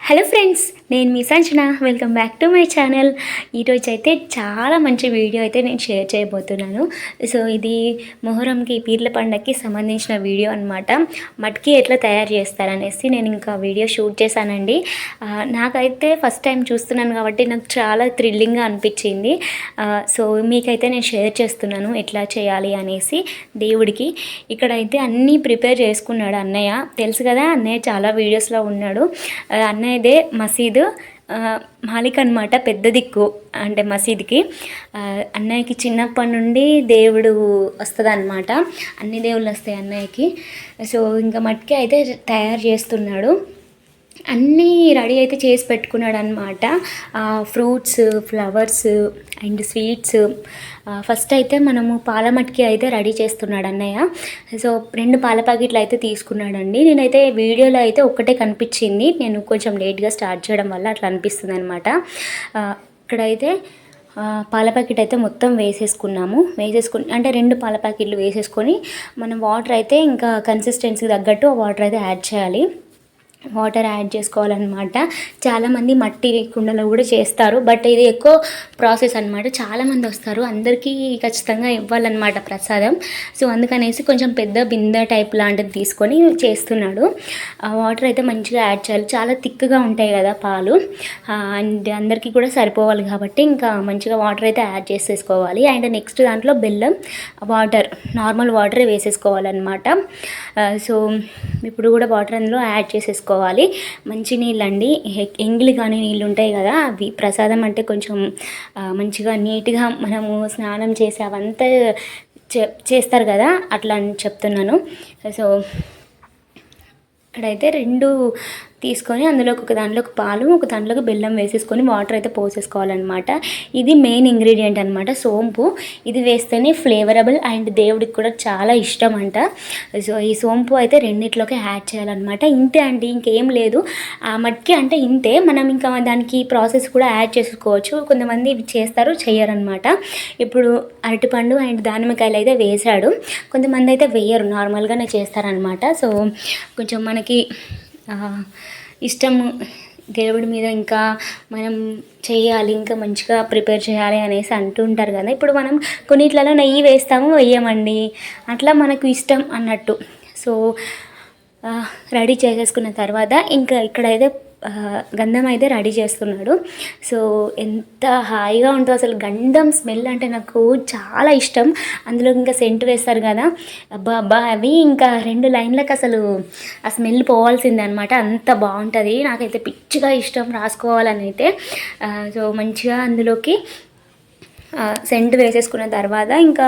Hello friends నేను మీ Sanchana. Welcome back to my channel. ఈరోజు అయితే చాలా మంచి వీడియో అయితే నేను షేర్ చేయబోతున్నాను. సో ఇది మొహరంకి పీర్ల పండగకి సంబంధించిన వీడియో అనమాట మట్కి ఎట్లా తయారు చేస్తారనేసి నేను ఇంకా వీడియో షూట్ చేశానండి. నాకైతే ఫస్ట్ టైం చూస్తున్నాను కాబట్టి నాకు చాలా థ్రిల్లింగ్గా అనిపించింది. సో మీకైతే నేను షేర్ చేస్తున్నాను ఎట్లా చేయాలి అనేసి దేవుడికి. ఇక్కడైతే అన్నీ ప్రిపేర్ చేసుకున్నాడు అన్నయ్య. తెలుసు కదా అన్నయ్య చాలా వీడియోస్లో ఉన్నాడు. అన్నయ్య ఆ, మసీదు మాలిక్ అనమాట పెద్ద దిక్కు. అంటే మసీద్కి అన్నయ్యకి చిన్నప్పటి నుండి దేవుడు వస్తుంది అనమాట అన్ని దేవుళ్ళు వస్తాయి అన్నయ్యకి. సో ఇంకా మట్టికి అయితే తయారు చేస్తున్నాడు. అన్నీ రెడీ అయితే చేసి పెట్టుకున్నాడు అనమాట fruits flowers and sweets. First అయితే మనము పాల మట్కి అయితే రెడీ చేస్తున్నాడు అన్నయ్య సో రెండు పాల ప్యాకెట్లు అయితే తీసుకున్నాడండి. నేనైతే వీడియోలో అయితే ఒక్కటే కనిపించింది. నేను కొంచెం లేట్గా స్టార్ట్ చేయడం వల్ల అట్లా అనిపిస్తుంది అనమాట ఇక్కడైతే పాల ప్యాకెట్ అయితే మొత్తం వేసేసుకున్నాము. వేసేసుకుని అంటే రెండు పాల ప్యాకెట్లు వేసేసుకొని మనం వాటర్ అయితే ఇంకా కన్సిస్టెన్సీకి తగ్గట్టు ఆ వాటర్ అయితే యాడ్ చేయాలి. వాటర్ యాడ్ చేసుకోవాలన్నమాట. చాలామంది మట్టి కుండలో కూడా చేస్తారు. బట్ ఇది ఎక్కువ ప్రాసెస్ అనమాట చాలామంది వస్తారు. అందరికీ ఖచ్చితంగా ఇవ్వాలన్నమాట ప్రసాదం. సో అందుకనేసి కొంచెం పెద్ద బిందె టైప్ లాంటిది తీసుకొని చేస్తున్నాడు. ఆ వాటర్ అయితే మంచిగా యాడ్ చేయాలి. చాలా థిక్గా ఉంటాయి కదా పాలు. అండ్ అందరికీ కూడా సరిపోవాలి కాబట్టి ఇంకా మంచిగా వాటర్ అయితే యాడ్ చేసేసుకోవాలి. అండ్ నెక్స్ట్ దాంట్లో బెల్లం వాటర్ నార్మల్ వాటర్ వేసేసుకోవాలన్నమాట. సో ఇప్పుడు కూడా వాటర్ అందులో యాడ్ చేసేసుకోవాలి మంచి నీళ్ళు అండి ఎంగిలి కానీ నీళ్ళు ఉంటాయి కదా అవి ప్రసాదం అంటే కొంచెం మంచిగా నీట్గా మనము స్నానం చేసి అవంతా చే- చేస్తారు కదా అట్లా అని చెప్తున్నాను. సో ఇక్కడైతే రెండు తీసుకొని అందులోకి ఒక దాంట్లోకి పాలు ఒక దాంట్లోకి బెల్లం వేసేసుకొని వాటర్ అయితే పోసేసుకోవాలన్నమాట. ఇది మెయిన్ ఇంగ్రీడియంట్ అనమాట సోంపు. ఇది వేస్తేనే ఫ్లేవరబుల్ అండ్ దేవుడికి కూడా చాలా ఇష్టం అంట సో ఈ సోంపు అయితే రెండిట్లోకి యాడ్ చేయాలన్నమాట. ఇంతే అండి ఇంకేం లేదు. ఆ మట్టికి అంటే ఇంతే. మనం ఇంకా దానికి ప్రాసెస్ కూడా యాడ్ చేసుకోవచ్చు. కొంతమంది ఇవి చేస్తారు చెయ్యరనమాట ఇప్పుడు అరటిపండు అండ్ దానిమ్మకాయలు అయితే వేశాడు. కొంతమంది అయితే వేయరు నార్మల్గానే చేస్తారనమాట సో కొంచెం మనకి ఇష్టము దేవుడి మీద ఇంకా మనం చేయాలి ఇంకా మంచిగా ప్రిపేర్ చేయాలి అనేసి అంటుంటారు కదా. ఇప్పుడు మనం కొన్నిట్లలో నెయ్యి వేస్తాము వేయమండి. అట్లా మనకు ఇష్టం అన్నట్టు. సో రెడీ చేసేసుకున్న తర్వాత ఇంకా ఇక్కడైతే గంధం అయితే రెడీ చేస్తున్నాడు. సో ఎంత హాయిగా ఉంటుందో అసలు గంధం స్మెల్ అంటే నాకు చాలా ఇష్టం. అందులో ఇంకా సెంట్ వేస్తారు కదా. అబ్బా అబ్బా అవి ఇంకా రెండు లైన్లకు అసలు ఆ స్మెల్ పోవాల్సిందే అనమాట అంత బాగుంటుంది. నాకైతే పిచ్చిగా ఇష్టం రాసుకోవాలని అయితే. సో మంచిగా అందులోకి సెంట్ వేసేసుకున్న తర్వాత ఇంకా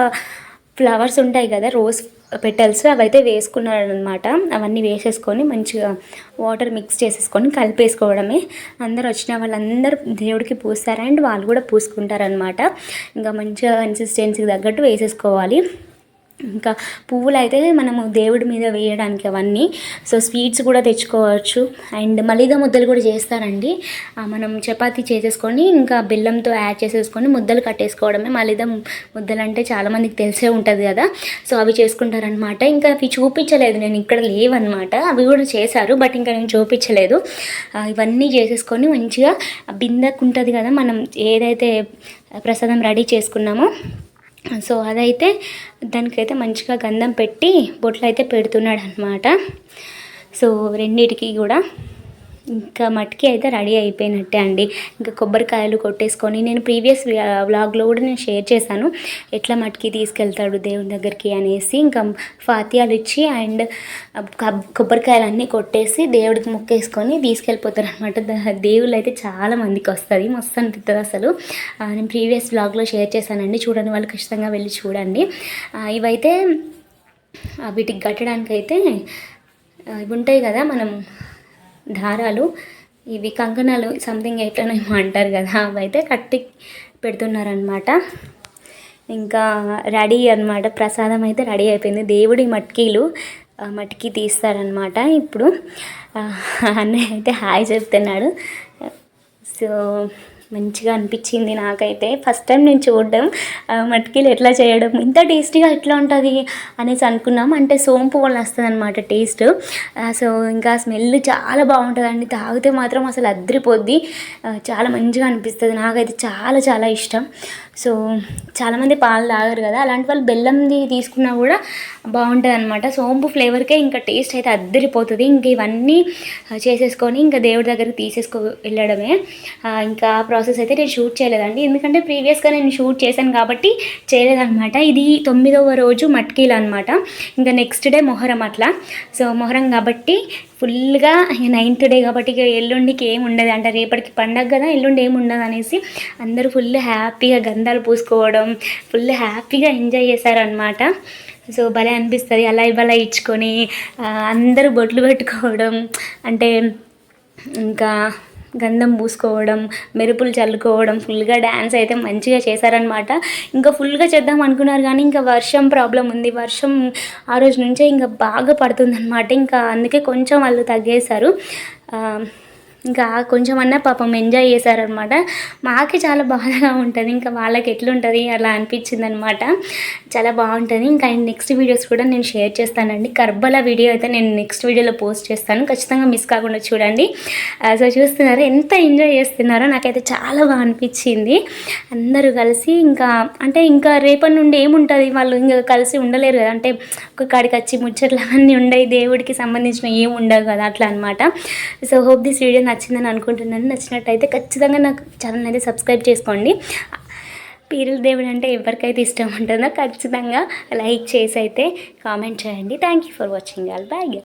ఫ్లవర్స్ ఉంటాయి కదా రోజ్ పెటల్స్ అవైతే వేసుకున్నాడు అనమాట అవన్నీ వేసేసుకొని మంచిగా వాటర్ మిక్స్ చేసేసుకొని కలిపేసుకోవడమే. అందరు వచ్చిన వాళ్ళందరూ దేవుడికి పూస్తారు అండ్ వాళ్ళు కూడా పూసుకుంటారనమాట ఇంకా మంచిగా కన్సిస్టెన్సీకి తగ్గట్టు వేసేసుకోవాలి. ఇంకా పువ్వులు అయితే మనము దేవుడి మీద వేయడానికి అవన్నీ. సో స్వీట్స్ కూడా తెచ్చుకోవచ్చు. అండ్ మలిదా ముద్దలు కూడా చేస్తారండి. మనం చపాతీ చేసేసుకొని ఇంకా బెల్లంతో యాడ్ చేసేసుకొని ముద్దలు కట్టేసుకోవడమే. మలిదా ముద్దలు అంటే చాలామందికి తెలిసే ఉంటుంది కదా. సో అవి చేసుకుంటారనమాట ఇంకా అవి చూపించలేదు. నేను ఇక్కడ లేవన్నమాట. అవి కూడా చేశారు బట్ ఇంకా నేను చూపించలేదు. ఇవన్నీ చేసేసుకొని మంచిగా బిందకు ఉంటుంది కదా మనం. ఏదైతే ప్రసాదం రెడీ చేసుకున్నామో సో అదైతే దానికైతే మంచిగా గంధం పెట్టి బొట్లు అయితే పెడుతున్నాడు అనమాట సో రెండిటికి కూడా ఇంకా మట్టికి అయితే రెడీ అయిపోయినట్టే అండి. ఇంకా కొబ్బరికాయలు కొట్టేసుకొని నేను ప్రీవియస్ వ్లాగ్లో కూడా నేను షేర్ చేశాను. ఎట్లా మట్టికి తీసుకెళ్తాడు దేవుని దగ్గరికి అనేసి ఇంకా ఫాతియాలు ఇచ్చి అండ్ కొబ్బరికాయలు అన్నీ కొట్టేసి దేవుడికి మొక్కేసుకొని తీసుకెళ్ళిపోతారు అనమాట దేవుళ్ళు అయితే చాలా మందికి వస్తుంది. మస్తు అనిపిస్తుంది అసలు. నేను ప్రీవియస్ వ్లాగ్లో షేర్ చేశానండి. చూడని వాళ్ళు ఖచ్చితంగా వెళ్ళి చూడండి. ఇవైతే వీటికి కట్టడానికి అయితే ఇవి ఉంటాయి కదా మనం దారాలు ఇవి కంకణాలు సంథింగ్ ఎట్లనేమో అంటారు కదా అవైతే కట్టి పెడుతున్నారనమాట ఇంకా రెడీ అన్నమాట ప్రసాదం అయితే రెడీ అయిపోయింది. దేవుడి మట్కీలు మట్కి తీస్తారనమాట ఇప్పుడు. అన్నయ్య అయితే హాయ్ చెప్తున్నాడు. సో మంచిగా అనిపించింది నాకైతే. ఫస్ట్ టైం నేను చూడడం ఆ, ఎట్లా చేయడం ఇంత టేస్టీగా ఎట్లా ఉంటుంది అనేసి అనుకున్నాం. అంటే సోంపు వల్ల వస్తుంది అనమాట టేస్ట్ సో ఇంకా స్మెల్ చాలా బాగుంటుందండి. తాగితే మాత్రం అసలు అద్దరిపోద్ది. చాలా మంచిగా అనిపిస్తుంది. నాకైతే చాలా చాలా ఇష్టం. సో చాలామంది పాలు తాగరు కదా అలాంటి వాళ్ళు బెల్లంది తీసుకున్నా కూడా బాగుంటుంది అనమాట సోంపు ఫ్లేవర్కే ఇంకా టేస్ట్ అయితే అద్దరిపోతుంది. ఇంక ఇవన్నీ చేసేసుకొని ఇంకా దేవుడి దగ్గరికి తీసేసుకో వెళ్ళడమే. ఇంకా ఆ ప్రాసెస్ అయితే నేను షూట్ చేయలేదండి. ఎందుకంటే ప్రీవియస్గా నేను షూట్ చేశాను కాబట్టి చేయలేదన్నమాట. ఇది తొమ్మిదవ రోజు మట్కీలు అనమాట ఇంకా నెక్స్ట్ డే మొహరం అట్లా. సో మొహరం కాబట్టి ఫుల్గా నైన్త్ డే కాబట్టి ఇక ఎల్లుండికి ఏమి ఉండదు. అంటే రేపటికి పండగ కదా ఎల్లుండి ఏమి ఉండదు అనేసి అందరూ ఫుల్ హ్యాపీగా గంధాలు పూసుకోవడం ఫుల్ హ్యాపీగా ఎంజాయ్ చేశారనమాట సో భలే అనిపిస్తుంది. అలా ఇవ్వలా ఇచ్చుకొని అందరూ బొట్లు పెట్టుకోవడం అంటే ఇంకా గంధం పూసుకోవడం మెరుపులు చల్లుకోవడం ఫుల్గా డ్యాన్స్ అయితే మంచిగా చేశారనమాట ఇంకా ఫుల్గా చేద్దాం అనుకున్నారు కానీ ఇంకా వర్షం ప్రాబ్లం ఉంది. వర్షం ఆ రోజు నుంచే ఇంకా బాగా పడుతుందన్నమాట. ఇంకా అందుకే కొంచెం వాళ్ళు తగ్గేశారు. ఇంకా కొంచెం అన్నా పాపం ఎంజాయ్ చేశారనమాట మాకే చాలా బాధగా ఉంటుంది. ఇంకా వాళ్ళకి ఎట్లుంటుంది అలా అనిపించింది అనమాట చాలా బాగుంటుంది. ఇంకా నెక్స్ట్ వీడియోస్ కూడా నేను షేర్ చేస్తానండి. కర్బల వీడియో అయితే నేను నెక్స్ట్ వీడియోలో పోస్ట్ చేస్తాను. ఖచ్చితంగా మిస్ కాకుండా చూడండి. సో చూస్తున్నారు ఎంత ఎంజాయ్ చేస్తున్నారో నాకైతే చాలా బాగా అనిపించింది. అందరూ కలిసి ఇంకా అంటే ఇంకా రేపటి నుండి ఏముంటుంది? వాళ్ళు ఇంకా కలిసి ఉండలేరు కదా. అంటే ఒక కాడికి వచ్చి ముచ్చట్లు అన్నీ ఉండవు దేవుడికి సంబంధించిన ఏమి ఉండవు కదా. అట్లా అనమాట సో హోప్ దిస్ వీడియో నచ్చిందని అనుకుంటున్నాను. నచ్చినట్టయితే ఖచ్చితంగా నాకు ఛానల్ అయితే సబ్స్క్రైబ్ చేసుకోండి. పీరుల దేవుడు అంటే ఎవరికైతే ఇష్టం ఉంటుందో ఖచ్చితంగా లైక్ చేసి అయితే కామెంట్ చేయండి. Thank you for watching all bye